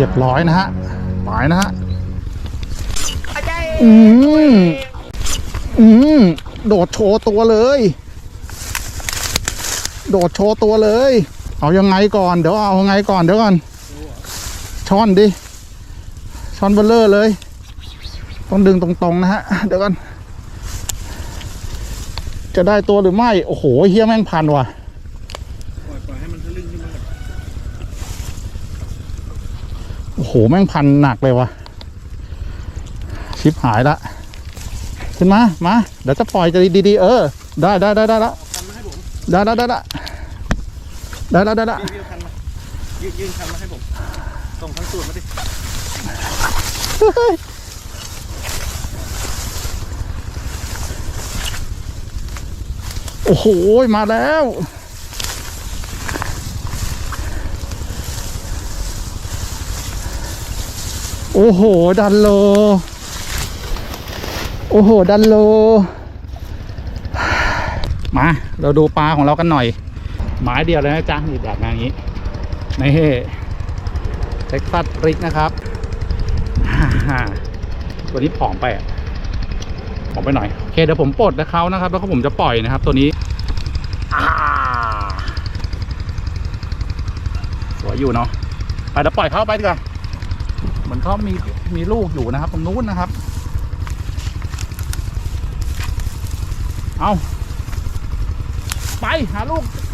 รียบร้อยนะฮะไปนะฮะอาจารย์อืมอืมโดดโชว์ตัวเลย โดดโชว์ตัวเลย เอายังไงก่อนเดี๋ยวเอายังไงก่อนเดี๋ยวก่อนช้อนดิช้อนเบลเลอร์เลย ต้องดึงตรงๆนะฮะเดี๋ยวก่อนจะได้ตัวหรือไม่ โอ้โหเฮี้ยแม่งพันว่ะ ปล่อยปล่อยให้มันทะลึ่งขึ้นมาก่อน โอ้โห แม่งพันหนักเลยวะชิปหายละ ขึ้นมา มา เดี๋ยวจะปล่อยจะดีๆ เออ ได้ได้ได้ได้ละเอาคันมาให้ผมได้ได้ได้ได้ได้ได้ได้ได้พี่พี่เอาคันมายืนยืนคันมาให้ผมส่งทั้งสูตรมาดิโอ้โห มาแล้ว อ้โห ดันโล โอ้โห ดันโล มา เราดูปลาของเรากันหน่อย หมายเดียวเลยนะจ๊ะนี่แบบอย่างนี้ในี่เท็กซัสริกนะครับฮ่าตัวนี้ผอมไปผอมไปหน่อย โอเค เดี๋ยวผมปลดนะเขานะครับ แล้วก็ผมจะปล่อยนะครับ ตัวนี้อ่าสวยอยู่เนาะไปเดี๋ยวปล่อยเขาไปดีกว่า เหมือนเขามีมีลูกอยู่นะครับ ตรงนู้นนะครับ เอาไปหาลูก